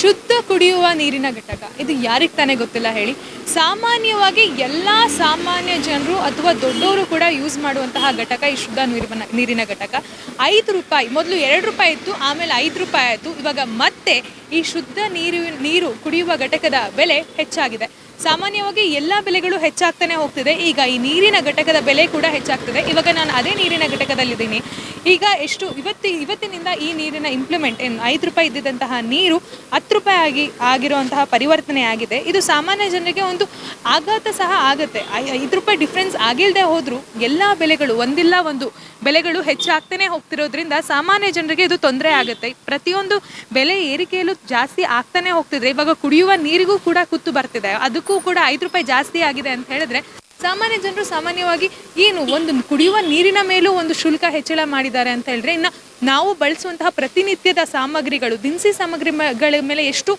ಶುದ್ಧ ಕುಡಿಯುವ ನೀರಿನ ಘಟಕ. ಇದು ಯಾರಿಗೆ ತಾನೇ ಗೊತ್ತಿಲ್ಲ ಹೇಳಿ. ಸಾಮಾನ್ಯವಾಗಿ ಎಲ್ಲ ಸಾಮಾನ್ಯ ಜನರು ಅಥವಾ ದೊಡ್ಡವರು ಕೂಡ ಯೂಸ್ ಮಾಡುವಂತಹ ಘಟಕ ಈ ಶುದ್ಧ ನೀರಿನ ನೀರಿನ ಘಟಕ. ಐದು ರೂಪಾಯಿ, ಮೊದಲು ಎರಡು ರೂಪಾಯಿ ಇತ್ತು, ಆಮೇಲೆ ಐದು ರೂಪಾಯಿ ಆಯಿತು. ಇವಾಗ ಮತ್ತೆ ಈ ಶುದ್ಧ ನೀರು ನೀರು ಕುಡಿಯುವ ಘಟಕದ ಬೆಲೆ ಹೆಚ್ಚಾಗಿದೆ. ಸಾಮಾನ್ಯವಾಗಿ ಎಲ್ಲ ಬೆಲೆಗಳು ಹೆಚ್ಚಾಗ್ತಾನೆ ಹೋಗ್ತಿದೆ. ಈಗ ಈ ನೀರಿನ ಘಟಕದ ಬೆಲೆ ಕೂಡ ಹೆಚ್ಚಾಗ್ತದೆ. ಇವಾಗ ನಾನು ಅದೇ ನೀರಿನ ಘಟಕದಲ್ಲಿದ್ದೀನಿ. ಈಗ ಎಷ್ಟು, ಇವತ್ತು, ಇವತ್ತಿನಿಂದ ಈ ನೀರಿನ ಇಂಪ್ಲಿಮೆಂಟ್ ಏನು ಐದು ರೂಪಾಯಿ ಇದ್ದಿದ್ದಂತಹ ನೀರು ಹತ್ತು ರೂಪಾಯಿ ಆಗಿ, ಆಗಿರುವಂತಹ ಪರಿವರ್ತನೆ ಆಗಿದೆ. ಇದು ಸಾಮಾನ್ಯ ಜನರಿಗೆ ಒಂದು ಆಘಾತ ಸಹ ಆಗುತ್ತೆ. ಐದು ರೂಪಾಯಿ ಡಿಫ್ರೆನ್ಸ್ ಆಗಿಲ್ಲದೆ ಹೋದರೂ ಎಲ್ಲ ಬೆಲೆಗಳು ಒಂದಿಲ್ಲ, ಒಂದು ಬೆಲೆಗಳು ಹೆಚ್ಚಾಗ್ತಾನೆ ಹೋಗ್ತಿರೋದ್ರಿಂದ ಸಾಮಾನ್ಯ ಜನರಿಗೆ ಇದು ತೊಂದರೆ ಆಗುತ್ತೆ. ಪ್ರತಿಯೊಂದು ಬೆಲೆ ಏರಿಕೆಯಲ್ಲೂ ಜಾಸ್ತಿ ಆಗ್ತಾನೆ ಹೋಗ್ತಿದ್ರೆ ಇವಾಗ ಕುಡಿಯುವ ನೀರಿಗೂ ಕೂಡ ಕುತ್ತು ಬರ್ತಿದೆ. ಅದಕ್ಕೂ ಕೂಡ ಐದು ರೂಪಾಯಿ ಜಾಸ್ತಿ ಆಗಿದೆ ಅಂತ ಹೇಳಿದ್ರೆ ಸಾಮಾನ್ಯ ಜನರು ಸಾಮಾನ್ಯವಾಗಿ ಏನು ಒಂದು ಕುಡಿಯುವ ನೀರಿನ ಮೇಲೂ ಒಂದು ಶುಲ್ಕ ಹೆಚ್ಚಳ ಮಾಡಿದ್ದಾರೆ ಅಂತ ಹೇಳಿದ್ರೆ ಇನ್ನು ನಾವು ಬಳಸುವಂತಹ ಪ್ರತಿನಿತ್ಯದ ಸಾಮಗ್ರಿಗಳು, ದಿನಸಿ ಸಾಮಗ್ರಿಗಳ ಮೇಲೆ ಎಷ್ಟು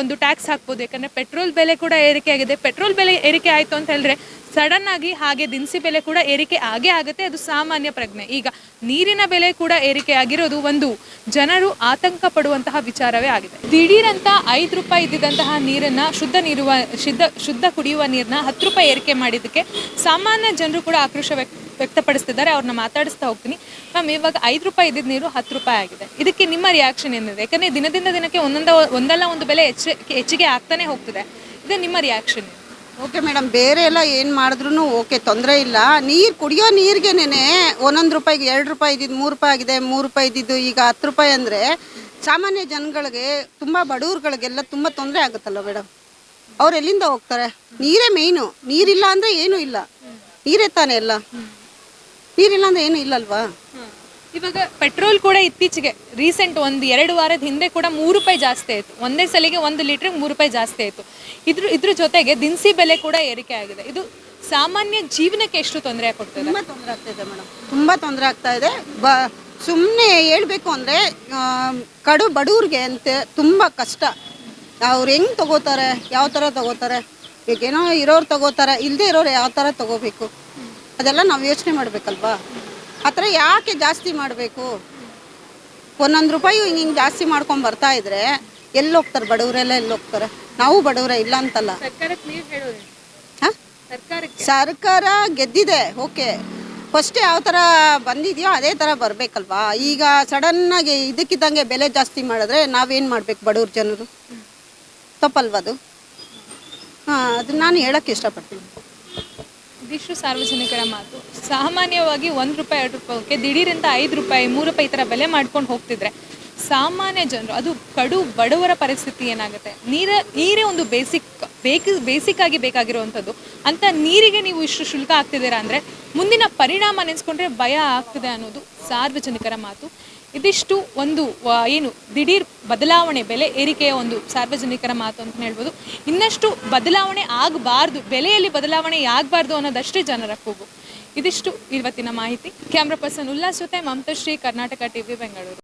ಒಂದು ಟ್ಯಾಕ್ಸ್ ಹಾಕ್ಬೋದು. ಯಾಕಂದರೆ ಪೆಟ್ರೋಲ್ ಬೆಲೆ ಕೂಡ ಏರಿಕೆ ಆಗಿದೆ. ಪೆಟ್ರೋಲ್ ಬೆಲೆ ಏರಿಕೆ ಆಯಿತು ಅಂತ ಹೇಳಿದ್ರೆ ಸಡನ್ ಆಗಿ ಹಾಗೆ ದಿನಸಿ ಬೆಲೆ ಕೂಡ ಏರಿಕೆ ಆಗೇ ಆಗುತ್ತೆ. ಅದು ಸಾಮಾನ್ಯ ಪ್ರಜ್ಞೆ. ಈಗ ನೀರಿನ ಬೆಲೆ ಕೂಡ ಏರಿಕೆ ಆಗಿರೋದು ಒಂದು ಜನರು ಆತಂಕ ಪಡುವಂತಹ ವಿಚಾರವೇ ಆಗಿದೆ. ದಿಢೀರಂತ ಐದು ರೂಪಾಯಿ ಇದ್ದಿದ್ದಂತಹ ನೀರನ್ನ ಶುದ್ಧ ನೀರುವ, ಶುದ್ಧ ಶುದ್ಧ ಕುಡಿಯುವ ನೀರನ್ನ ಹತ್ತು ರೂಪಾಯಿ ಏರಿಕೆ ಮಾಡಿದ್ದಕ್ಕೆ ಸಾಮಾನ್ಯ ಜನರು ಕೂಡ ಆಕ್ರೋಶ ವ್ಯಕ್ತ ವ್ಯಕ್ತಪಡಿಸ್ತಿದ್ದಾರೆ, ಅವ್ರನ್ನ ಮಾತಾಡಿಸ್ತಾ ಹೋಗ್ತೀನಿ. ಮ್ಯಾಮ್, ಇವಾಗ ಐದು ರೂಪಾಯಿ ಇದ್ದಿದ್ದ ನೀರು ಹತ್ತು ರೂಪಾಯಿ ಆಗಿದೆ. ಇದಕ್ಕೆ ನಿಮ್ಮ ರಿಯಾಕ್ಷನ್ ಏನಿದೆ? ಯಾಕಂದರೆ ದಿನದಿಂದ ದಿನಕ್ಕೆ ಒಂದೊಂದ, ಒಂದಲ್ಲ ಒಂದು ಬೆಲೆ ಹೆಚ್ಚು, ಹೆಚ್ಚಿಗೆ ಆಗ್ತಾನೆ ಹೋಗ್ತಿದೆ. ಇದು ನಿಮ್ಮ ರಿಯಾಕ್ಷನ್ ಓಕೆ ಮೇಡಮ್, ಬೇರೆ ಎಲ್ಲ ಏನು ಮಾಡಿದ್ರು ಓಕೆ, ತೊಂದರೆ ಇಲ್ಲ. ನೀರು ಕುಡಿಯೋ ನೀರಿಗೆನೇ ಒಂದೊಂದು ರೂಪಾಯಿಗೆ ಎರಡು ರೂಪಾಯಿ ಇದ್ದಿದ್ದು ಮೂರು ರೂಪಾಯಿ ಆಗಿದೆ, ಮೂರು ರೂಪಾಯಿ ಇದ್ದಿದ್ದು, ಈಗ ಹತ್ತು ರೂಪಾಯಿ ಅಂದರೆ ಸಾಮಾನ್ಯ ಜನಗಳಿಗೆ, ತುಂಬ ಬಡವ್ರುಗಳಿಗೆಲ್ಲ ತುಂಬ ತೊಂದರೆ ಆಗುತ್ತಲ್ಲ ಮೇಡಮ್? ಅವ್ರು ಎಲ್ಲಿಂದ ಹೋಗ್ತಾರೆ? ನೀರೇ ಮೇಯ್ನು ನೀರಿಲ್ಲ ಅಂದರೆ ಏನೂ ಇಲ್ಲ. ನೀರೇ ತಾನೇ ಎಲ್ಲ. ನೀರಿಲ್ಲ ಅಂದ್ರೆ ಏನು ಇಲ್ಲಲ್ವಾ? ಇವಾಗ ಪೆಟ್ರೋಲ್ ಕೂಡ ಇತ್ತೀಚೆಗೆ ರೀಸೆಂಟ್ ಒಂದು ಎರಡು ವಾರದ ಹಿಂದೆ ಕೂಡ ಮೂರು ರೂಪಾಯಿ ಜಾಸ್ತಿ ಆಯಿತು. ಒಂದೇ ಸಲಿಗೆ ಒಂದು ಲೀಟ್ರ್ ಮೂರು ರೂಪಾಯಿ ಜಾಸ್ತಿ ಆಯಿತು. ಇದ್ರ ಇದ್ರ ಜೊತೆಗೆ ದಿನಸಿ ಬೆಲೆ ಕೂಡ ಏರಿಕೆ ಆಗಿದೆ. ಇದು ಸಾಮಾನ್ಯ ಜೀವನಕ್ಕೆ ಎಷ್ಟು ತೊಂದರೆ ಕೊಡ್ತದೆ? ತುಂಬ ತೊಂದರೆ ಆಗ್ತಾ ಇದೆ ಮೇಡಮ್. ತುಂಬ ತೊಂದರೆ ಆಗ್ತಾ ಇದೆ. ಬ ಸುಮ್ಮನೆ ಹೇಳ್ಬೇಕು ಅಂದರೆ ಕಡು ಬಡವ್ರಿಗೆ ಅಂತ ತುಂಬ ಕಷ್ಟ. ಅವ್ರು ಹೆಂಗೆ ತಗೋತಾರೆ? ಯಾವ ಥರ ತಗೋತಾರೆ? ಈಗೇನೋ ಇರೋರು ತಗೋತಾರೆ. ಇಲ್ಲದೆ ಇರೋರು ಯಾವ ಥರ ತಗೋಬೇಕು? ಅದೆಲ್ಲ ನಾವು ಯೋಚನೆ ಮಾಡಬೇಕಲ್ವಾ? ಆ ಥರ ಯಾಕೆ ಜಾಸ್ತಿ ಮಾಡಬೇಕು? ಒಂದೊಂದು ರೂಪಾಯಿ ಹಿಂಗೆ ಹಿಂಗೆ ಜಾಸ್ತಿ ಮಾಡ್ಕೊಂಡು ಬರ್ತಾ ಇದ್ರೆ ಎಲ್ಲಿ ಹೋಗ್ತಾರೆ? ಬಡವರೆಲ್ಲ ಎಲ್ಲಿ ಹೋಗ್ತಾರೆ? ನಾವು ಬಡವರೇ ಇಲ್ಲ ಅಂತಲ್ಲ. ಸರ್ಕಾರ ಗೆದ್ದಿದೆ ಓಕೆ. ಫಸ್ಟ್ ಯಾವ ಥರ ಬಂದಿದೆಯೋ ಅದೇ ಥರ ಬರಬೇಕಲ್ವಾ? ಈಗ ಸಡನ್ನಾಗಿ ಇದಕ್ಕಿದ್ದಂಗೆ ಬೆಲೆ ಜಾಸ್ತಿ ಮಾಡಿದ್ರೆ ನಾವೇನು ಮಾಡಬೇಕು ಬಡವ್ರ ಜನರು? ತಪ್ಪಲ್ವಾ ಅದು? ಹಾಂ ಅದು ನಾನು ಹೇಳೋಕ್ಕೆ ಇಷ್ಟಪಡ್ತೀನಿ. ಇದಿಷ್ಟು ಸಾರ್ವಜನಿಕರ ಮಾತು. ಸಾಮಾನ್ಯವಾಗಿ ಒಂದು ರೂಪಾಯಿ, ಎರಡು ರೂಪಾಯಿಗೆ ದಿಢೀರಂತ ಐದು ರೂಪಾಯಿ, ಮೂರು ರೂಪಾಯಿ ಈ ಥರ ಬೆಲೆ ಮಾಡ್ಕೊಂಡು ಹೋಗ್ತಿದ್ರೆ ಸಾಮಾನ್ಯ ಜನರು, ಅದು ಕಡು ಬಡವರ ಪರಿಸ್ಥಿತಿ ಏನಾಗುತ್ತೆ? ನೀರ, ನೀರೇ ಒಂದು ಬೇಸಿಕ್, ಬೇಕು, ಬೇಸಿಕ್ ಆಗಿ ಬೇಕಾಗಿರುವಂಥದ್ದು. ಅಂತ ನೀರಿಗೆ ನೀವು ಇಷ್ಟು ಶುಲ್ಕ ಆಗ್ತಿದ್ದೀರಾ ಅಂದರೆ ಮುಂದಿನ ಪರಿಣಾಮ ನೆನೆಸ್ಕೊಂಡ್ರೆ ಭಯ ಆಗ್ತದೆ ಅನ್ನೋದು ಸಾರ್ವಜನಿಕರ ಮಾತು. ಇದಿಷ್ಟು ಒಂದು ಏನು ದಿಢೀರ್ ಬದಲಾವಣೆ ಬೆಲೆ ಏರಿಕೆಯ ಒಂದು ಸಾರ್ವಜನಿಕರ ಮಾತು ಅಂತ ಹೇಳ್ಬೋದು. ಇನ್ನಷ್ಟು ಬದಲಾವಣೆ ಆಗಬಾರ್ದು, ಬೆಲೆಯಲ್ಲಿ ಬದಲಾವಣೆ ಆಗಬಾರ್ದು ಅನ್ನೋದಷ್ಟೇ ಜನರ ಕೂಗು. ಇದಿಷ್ಟು ಇವತ್ತಿನ ಮಾಹಿತಿ. ಕ್ಯಾಮ್ರಾ ಪರ್ಸನ್ ಉಲ್ಲಾಸ್ ಜೊತೆ ಮಮತಾಶ್ರೀ ಕರ್ನಾಟಕ ಟಿವಿ, ಬೆಂಗಳೂರು.